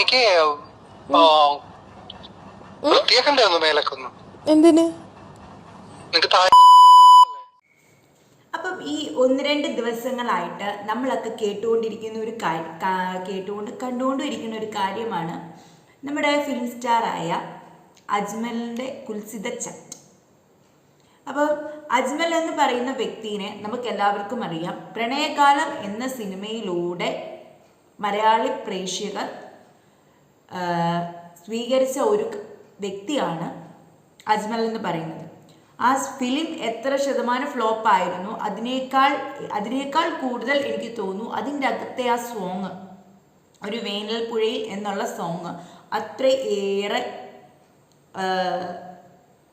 എനിക്ക് മേലൊക്കെ ഒന്ന് എന്തിന്? നിനക്ക് താഴെ അപ്പം ഈ ഒന്ന് രണ്ട് ദിവസങ്ങളായിട്ട് നമ്മളൊക്കെ കേട്ടുകൊണ്ടിരിക്കുന്ന ഒരു കേട്ടുകൊണ്ട് കണ്ടുകൊണ്ടും ഇരിക്കുന്ന ഒരു കാര്യമാണ് നമ്മുടെ ഫിലിം സ്റ്റാറായ അജ്മലിന്റെ കുൽസിത ചട്ട്. അപ്പം അജ്മൽ എന്ന് പറയുന്ന വ്യക്തിനെ നമുക്ക് എല്ലാവർക്കും അറിയാം. പ്രണയകാലം എന്ന സിനിമയിലൂടെ മലയാളി പ്രേക്ഷകർ സ്വീകരിച്ച ഒരു വ്യക്തിയാണ് അജ്മൽ എന്ന് പറയുന്നത്. ആ ഫിലിം എത്ര ശതമാനം ഫ്ലോപ്പ് ആയിരുന്നു? അതിനേക്കാൾ അതിനേക്കാൾ കൂടുതൽ എനിക്ക് തോന്നുന്നു അതിന്റെ അകത്തെ ആ സോങ് ഒരു വേനൽ പുഴയിൽ എന്നുള്ള സോങ് അത്രയേറെ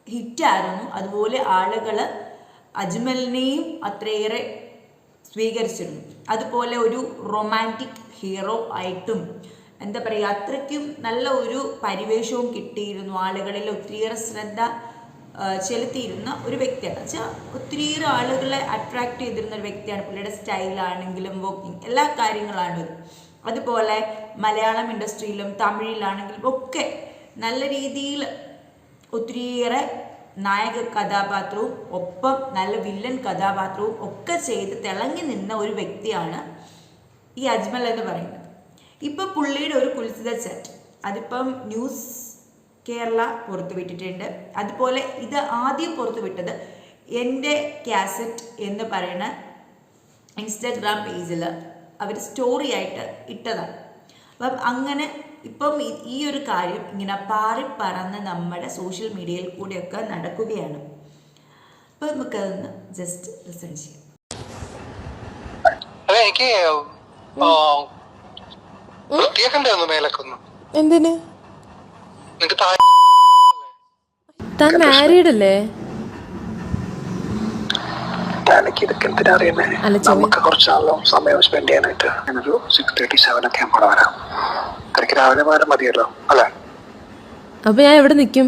ഹിറ്റായിരുന്നു അതുപോലെ ആളുകൾ അജ്മലിനെയും അത്രയേറെ സ്വീകരിച്ചിരുന്നു. അതുപോലെ ഒരു റൊമാന്റിക് ഹീറോ ആയിട്ടും എന്താ പറയുക അത്രയ്ക്കും നല്ല ഒരു പരിവേഷവും കിട്ടിയിരുന്നു. ആളുകളിൽ ഒത്തിരിയേറെ ശ്രദ്ധ ചെലുത്തിയിരുന്ന ഒരു വ്യക്തിയാണ്. വെച്ചാൽ ഒത്തിരിയേറെ ആളുകളെ അട്രാക്ട് ചെയ്തിരുന്ന ഒരു വ്യക്തിയാണ്. പുള്ളിയുടെ സ്റ്റൈലാണെങ്കിലും വോക്കിംഗ് എല്ലാ കാര്യങ്ങളാണ് ഇത് അതുപോലെ മലയാളം ഇൻഡസ്ട്രിയിലും തമിഴിലാണെങ്കിലും ഒക്കെ നല്ല രീതിയിൽ ഒത്തിരിയേറെ നായക കഥാപാത്രവും ഒപ്പം നല്ല വില്ലൻ കഥാപാത്രവും ഒക്കെ ചെയ്ത് തിളങ്ങി നിന്ന ഒരു വ്യക്തിയാണ് ഈ അജ്മൽ എന്ന് പറയുന്നത്. ഇപ്പൊ പുള്ളിയുടെ ഒരു കുൽസിത ചാറ്റ്. അതിപ്പം ന്യൂസ് കേരള പുറത്തുവിട്ടിട്ടുണ്ട്. അതുപോലെ ഇത് ആദ്യം പുറത്തുവിട്ടത് എന്റെ കാസറ്റ് എന്ന് പറയുന്ന ഇൻസ്റ്റാഗ്രാം പേജിൽ അവർ സ്റ്റോറി ആയിട്ട് ഇട്ടതാണ്. അപ്പം അങ്ങനെ ഇപ്പം ഈ- ഒരു കാര്യം ഇങ്ങനെ പാറി പറന്ന് നമ്മുടെ സോഷ്യൽ മീഡിയയിൽ കൂടെയൊക്കെ നടക്കുകയാണ്. അപ്പം നമുക്കതൊന്ന് ജസ്റ്റ് ലിസൺ ചെയ്യാം. ആ, വൃത്തിയാക്കണ്ടേ ഒന്ന് മേലൊക്കെ ഒന്ന്? എന്തിന്? നിനക്ക് താഴെ താൻ മാരീഡ് അല്ലേ എനിക്ക് ഇതൊക്കെ എന്തിനാ അറിയുന്നേ? അല്ല, ചെവി- നമുക്ക് കുറച്ചാണല്ലോ സമയം സ്പെൻഡ് ചെയ്യാനായിട്ട്. ഞാനൊരു സിക്സ് തേർട്ടി സെവൻ ഒക്കെ ആകുമ്പോൾ വരാം. എനിക്ക് രാവിലെ വരാൻ മതിയല്ലോ അല്ലേ? അപ്പൊ ഞാൻ എവിടെ നിൽക്കും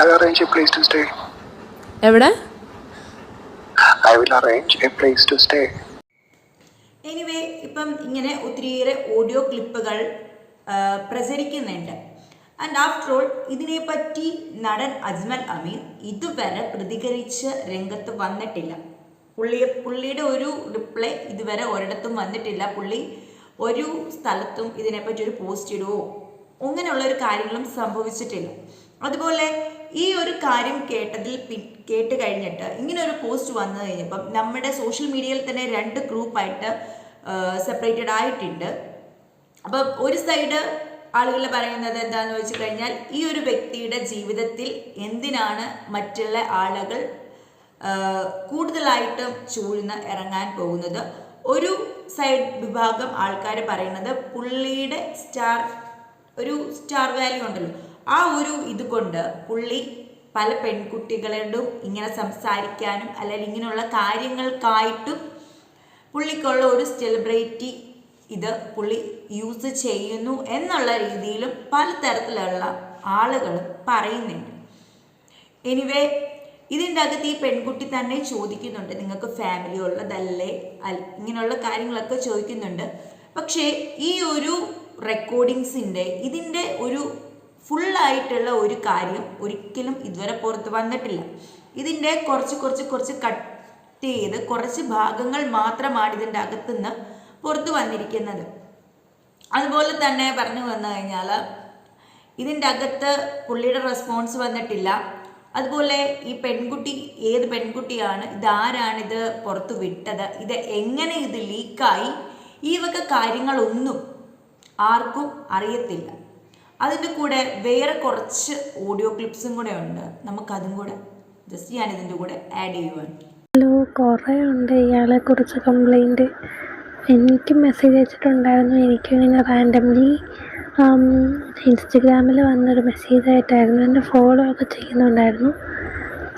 I arrange a place to stay എവിടെ? I will arrange a place to stay anyway ഇപ്പം ഇങ്ങനെ ഒത്തിരിയേറെ ഓഡിയോ ക്ലിപ്പുകൾ പ്രചരിക്കുന്നുണ്ട്. ആൻഡ് ആഫ്റ്റർ ഓൾ ഇതിനെപ്പറ്റി നടൻ അജ്മൽ അമീർ ഇതുവരെ പ്രതികരിച്ച് രംഗത്ത് വന്നിട്ടില്ല. പുള്ളിയെ പുള്ളിയുടെ ഒരു റിപ്ലൈ ഇതുവരെ ഒരിടത്തും വന്നിട്ടില്ല. പുള്ളി ഒരു സ്ഥലത്തും ഇതിനെപ്പറ്റി ഒരു പോസ്റ്റ് ഇടുവോ അങ്ങനെയുള്ള ഒരു കാര്യങ്ങളും സംഭവിച്ചിട്ടില്ല. അതുപോലെ ഈ ഒരു കാര്യം കേട്ടതിൽ കേട്ട് കഴിഞ്ഞിട്ട് ഇങ്ങനെ ഒരു പോസ്റ്റ് വന്നു കഴിഞ്ഞപ്പം നമ്മുടെ സോഷ്യൽ മീഡിയയിൽ തന്നെ രണ്ട് ഗ്രൂപ്പായിട്ട് സെപ്പറേറ്റഡ് ആയിട്ടുണ്ട്. അപ്പം ഒരു സൈഡ് ആളുകൾ പറയുന്നത് എന്താണെന്ന് വെച്ച് കഴിഞ്ഞാൽ ഈ ഒരു വ്യക്തിയുടെ ജീവിതത്തിൽ എന്തിനാണ് മറ്റുള്ള ആളുകൾ കൂടുതലായിട്ടും ചൂഴ്ന്ന് ഇറങ്ങാൻ പോകുന്നത്? ഒരു സൈഡ് വിഭാഗം ആൾക്കാർ പറയുന്നത് പുള്ളിയുടെ സ്റ്റാർ ഒരു സ്റ്റാർ വാല്യൂ ഉണ്ടല്ലോ. ആ ഒരു ഇതുകൊണ്ട് പുള്ളി പല പെൺകുട്ടികളോടും ഇങ്ങനെ സംസാരിക്കാനും അല്ലെങ്കിൽ ഇങ്ങനെയുള്ള കാര്യങ്ങൾക്കായിട്ടും പുള്ളിക്കുള്ള ഒരു സെലിബ്രിറ്റി ഇത് പുള്ളി യൂസ് ചെയ്യുന്നു എന്നുള്ള രീതിയിലും പലതരത്തിലുള്ള ആളുകൾ പറയുന്നുണ്ട്. എനിവേ ഇതിന്റെ അകത്ത് ഈ പെൺകുട്ടി തന്നെ ചോദിക്കുന്നുണ്ട്. നിങ്ങൾക്ക് ഫാമിലി ഉള്ളതല്ലേ? ഇങ്ങനെയുള്ള കാര്യങ്ങളൊക്കെ ചോദിക്കുന്നുണ്ട്. പക്ഷേ ഈ ഒരു റെക്കോർഡിങ്സിന്റെ ഇതിന്റെ ഒരു ഫുള്ളായിട്ടുള്ള ഒരു കാര്യം ഒരിക്കലും ഇതുവരെ പുറത്ത് വന്നിട്ടില്ല. ഇതിന്റെ കുറച്ച് കുറച്ച് കുറച്ച് കട്ട് ചെയ്ത് കുറച്ച് ഭാഗങ്ങൾ മാത്രമാണ് ഇതിന്റെ അകത്തുനിന്ന് പുറത്ത് വന്നിരിക്കുന്നത്. അതുപോലെ തന്നെ പറഞ്ഞു വന്നു കഴിഞ്ഞാൽ ഇതിന്റെ അകത്ത് പുള്ളിയുടെ റെസ്പോൺസ് വന്നിട്ടില്ല. അതുപോലെ ഈ പെൺകുട്ടി ഏത് പെൺകുട്ടിയാണ് ഇതാരാണിത് പുറത്ത് വിട്ടത് ഇത് എങ്ങനെ ഇത് ലീക്കായി ഈ വക കാര്യങ്ങളൊന്നും ആർക്കും അറിയത്തില്ല. അതിന്റെ കൂടെ വേറെ കുറച്ച് ഓഡിയോ ക്ലിപ്സും കൂടെ ഉണ്ട്. നമുക്കതും കൂടെ ജസ്റ്റ് ഞാൻ ഇതിന്റെ കൂടെ ആഡ് ചെയ്യുവാൻ. ഹലോ കുറേ ഉണ്ട്. ഇയാളെ കുറിച്ച് കംപ്ലൈന്റ് എനിക്ക് മെസ്സേജ് അയച്ചിട്ടുണ്ടായിരുന്നു. എനിക്ക് ഇങ്ങനെ റാൻഡംലി ഇൻസ്റ്റഗ്രാമിൽ വന്നൊരു മെസ്സേജ് ആയിട്ടായിരുന്നു. എന്നെ ഫോളോ ഒക്കെ ചെയ്യുന്നുണ്ടായിരുന്നു.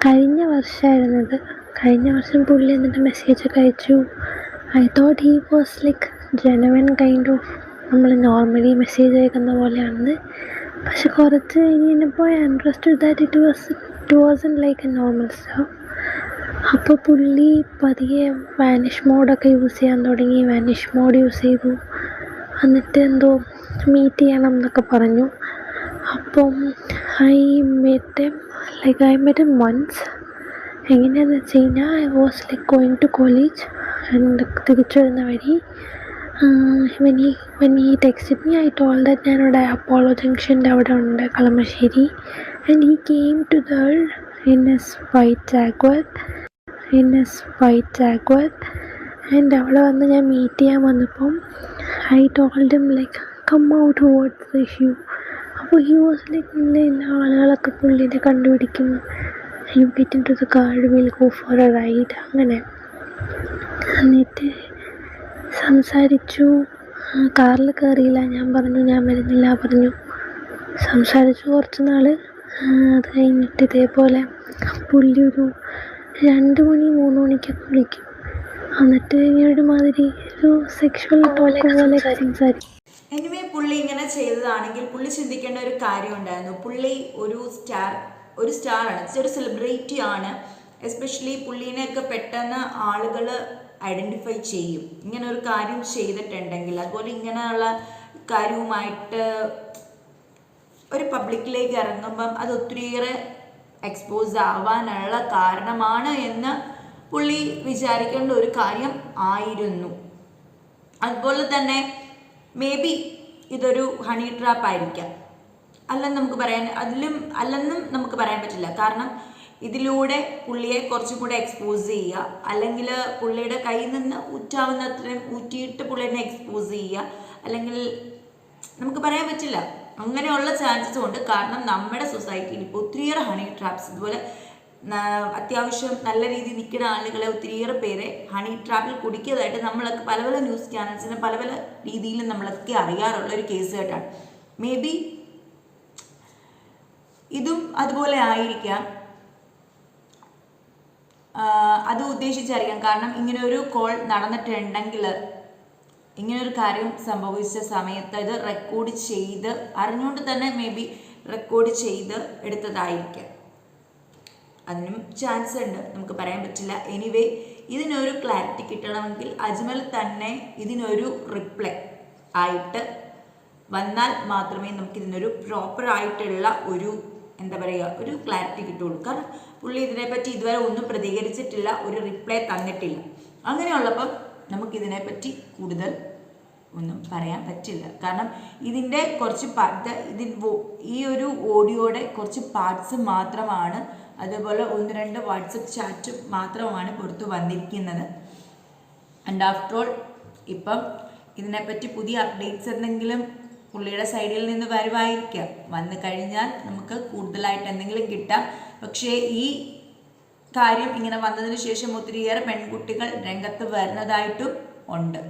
കഴിഞ്ഞ വർഷമായിരുന്നു ഇത്. കഴിഞ്ഞ വർഷം പുള്ളി എന്നിട്ട് മെസ്സേജ് ഒക്കെ അയച്ചു. I thought he was like genuine kind of നമ്മൾ നോർമലി മെസ്സേജ് അയക്കുന്ന പോലെയാണെന്ന് പക്ഷെ കുറച്ച് കഴിഞ്ഞപ്പോൾ interested that it was it wasn't like a normal story അപ്പോൾ പുള്ളി പതിയെ വാനിഷ് മോഡൊക്കെ യൂസ് ചെയ്യാൻ തുടങ്ങി. വാനിഷ് മോഡ് യൂസ് ചെയ്തു. എന്നിട്ട് എന്തോ മീറ്റ് ചെയ്യണം എന്നൊക്കെ പറഞ്ഞു. അപ്പം I met like I met once എങ്ങനെയാണെന്ന് വെച്ച് കഴിഞ്ഞാൽ I was like going to college തിരിച്ചു വരുന്ന വഴി when he when he text me I that ഞാനിവിടെ അപ്പോളോ ജംഗ്ഷന്റെ അവിടെ ഉണ്ട് Kalamassery. And he came to there in his white Jaguar in his white Jaguar and അവിടെ വന്ന് ഞാൻ മീറ്റ് ചെയ്യാൻ വന്നപ്പം I told him like come out what's the issue അപ്പോൾ ഹി വാസ് ലൈക്ക് ഇന്ന ഇന്ന ആളുകളൊക്കെ പുള്ളിനെ കണ്ടുപിടിക്കും you get into the car will go for a ride അങ്ങനെ. എന്നിട്ട് സംസാരിച്ചു. കാറിൽ കയറിയില്ല. ഞാൻ പറഞ്ഞു ഞാൻ വരുന്നില്ല പറഞ്ഞു. സംസാരിച്ചു കുറച്ച് നാൾ അത് കഴിഞ്ഞിട്ട് ഇതേപോലെ പുള്ളി ഒരു രണ്ട് മണി മൂന്ന് മണിക്കൊക്കെ വിളിക്കും. എന്നിട്ട് ഒരുമാതിരി ഒരു സെക്ഷൽ ടോക്ക് പോലെ സംസാരിക്കും. എനിവേ പുള്ളി ഇങ്ങനെ ചെയ്തതാണെങ്കിൽ പുള്ളി ചിന്തിക്കേണ്ട ഒരു കാര്യം ഉണ്ടായിരുന്നു. പുള്ളി ഒരു സ്റ്റാർ ഒരു സ്റ്റാർ ആണ്. ഒരു സെലിബ്രിറ്റി ആണ്. എസ്പെഷ്യലി പുള്ളീനെയൊക്കെ പെട്ടെന്ന് ആളുകൾ ഐഡന്റിഫൈ ചെയ്യും. ഇങ്ങനെ ഒരു കാര്യം ചെയ്തിട്ടുണ്ടെങ്കിൽ അതുപോലെ ഇങ്ങനെയുള്ള കാര്യവുമായിട്ട് ഒരു പബ്ലിക്കിലേക്ക് ഇറങ്ങുമ്പം അത് ഒത്തിരിയേറെ എക്സ്പോസ് ആവാനുള്ള കാരണമാണ് എന്ന് പുള്ളി വിചാരിക്കേണ്ട ഒരു കാര്യം ആയിരുന്നു. അതുപോലെ തന്നെ മേ ബി ഇതൊരു ഹണി ട്രാപ്പ് ആയിരിക്കാം. അല്ലെന്ന് നമുക്ക് പറയാൻ അതിലും അല്ലെന്നും നമുക്ക് പറയാൻ പറ്റില്ല. കാരണം ഇതിലൂടെ പുള്ളിയെ കുറച്ചും കൂടെ എക്സ്പോസ് ചെയ്യുക. അല്ലെങ്കിൽ പുള്ളിയുടെ കയ്യിൽ നിന്ന് ഊറ്റാവുന്നത്രയും ഊറ്റിയിട്ട് പുള്ളിനെ എക്സ്പോസ് ചെയ്യുക. അല്ലെങ്കിൽ നമുക്ക് പറയാൻ പറ്റില്ല. അങ്ങനെയുള്ള ചാൻസസ് ഉണ്ട്. കാരണം നമ്മുടെ സൊസൈറ്റിയിൽ ഇപ്പോൾ ഒത്തിരിയേറെ ഹണി ട്രാപ്സ് ഇതുപോലെ അത്യാവശ്യം നല്ല രീതിയിൽ നിൽക്കുന്ന ആളുകളെ ഒത്തിരിയേറെ പേരെ ഹണി ട്രാപ്പിൽ കുടിക്കിയതായിട്ട് നമ്മളൊക്കെ പല പല ന്യൂസ് ചാനൽസിനെ പല പല രീതിയിലും നമ്മളൊക്കെ അറിയാറുള്ള ഒരു കേസ് കേട്ടാണ് മേ ബി ഇതും അതുപോലെ ആയിരിക്കാം. അത് ഉദ്ദേശിച്ചായിരിക്കാം. കാരണം ഇങ്ങനെ ഒരു കോൾ നടന്നിട്ടുണ്ടെങ്കിൽ ഇങ്ങനെ ഒരു കാര്യം സംഭവിച്ച സമയത്ത് ഇത് റെക്കോർഡ് ചെയ്ത് അറിഞ്ഞുകൊണ്ട് തന്നെ മേ ബി റെക്കോർഡ് ചെയ്ത് എടുത്തതായിരിക്കാം. അതിനും ചാൻസ് ഉണ്ട്. നമുക്ക് പറയാൻ പറ്റില്ല. എനിവേ ഇതിനൊരു ക്ലാരിറ്റി കിട്ടണമെങ്കിൽ അജ്മൽ തന്നെ ഇതിനൊരു റിപ്ലൈ ആയിട്ട് വന്നാൽ മാത്രമേ നമുക്ക് ഇതിനൊരു പ്രോപ്പർ ആയിട്ടുള്ള ഒരു എന്താ പറയുക ഒരു ക്ലാരിറ്റി കിട്ടുള്ളൂ കാരണം പുള്ളി ഇതിനെപ്പറ്റി ഇതുവരെ ഒന്നും പ്രതികരിച്ചിട്ടില്ല ഒരു റിപ്ലൈ തന്നിട്ടില്ല. അങ്ങനെയുള്ളപ്പം നമുക്കിതിനെപ്പറ്റി കൂടുതൽ ഒന്നും പറയാൻ പറ്റില്ല. കാരണം ഇതിന്റെ കുറച്ച് പാർട്ട് ഇതിൻ ഈ ഒരു ഓഡിയോയുടെ കുറച്ച് പാർട്സ് മാത്രമാണ് അതുപോലെ ഒന്ന് രണ്ട് വാട്സപ്പ് ചാറ്റ് മാത്രമാണ് പുറത്ത് വന്നിരിക്കുന്നത്. ആൻഡ് ആഫ്റ്റർ ഓൾ ഇപ്പം ഇതിനെപ്പറ്റി പുതിയ അപ്ഡേറ്റ്സ് എന്തെങ്കിലും പുള്ളിയുടെ സൈഡിൽ നിന്ന് വരുമായിരിക്കാം വന്നു കഴിഞ്ഞാൽ നമുക്ക് കൂടുതലായിട്ട് എന്തെങ്കിലും കിട്ടാം. പക്ഷേ ഈ കാര്യം ഇങ്ങനെ വന്നതിന് ശേഷം ഒത്തിരിയേറെ പെൺകുട്ടികൾ രംഗത്ത് വരുന്നതായിട്ടും ഉണ്ട്.